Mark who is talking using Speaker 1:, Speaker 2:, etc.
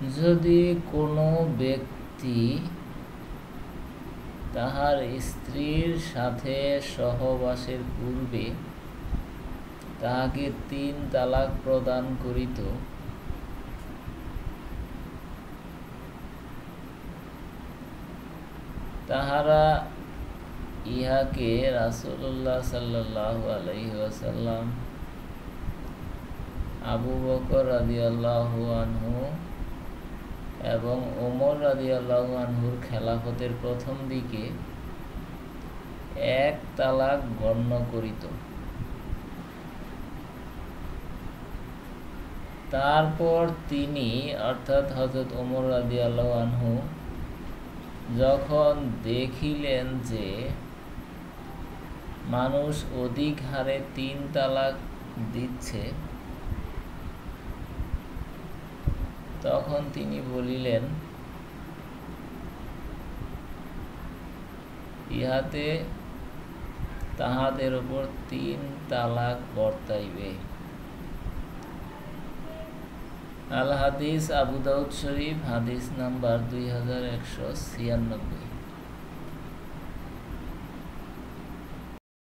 Speaker 1: যদি কোনো ব্যক্তি তাহার স্ত্রীর সাথে সহবাসের পূর্বে তাহাকে তিন তালাক প্রদান করিত, তাহারা ইহাকে রাসুল্লাহ সাল্লাহ আলহিহাসাল্লাম আবু বকর রাজি আনহু এবং ওমর রাজি আনহুর খেলাফতের প্রথম দিকে এক তালাক গণ্য করিত। তারপর তিনি, অর্থাৎ হজরত ওমর রাজি আনহু, যখন দেখিলেন যে মানুষ অধিক হারে তিন তালাক দিচ্ছে তখন তিনি বলিলেন, ইহাতে তাহাদের উপর তিন তালাক বর্তাইবে। আল হাদিস আবু শরীফ, হাদিস নাম্বার দুই হাজার একশো ছিয়ানব্বই।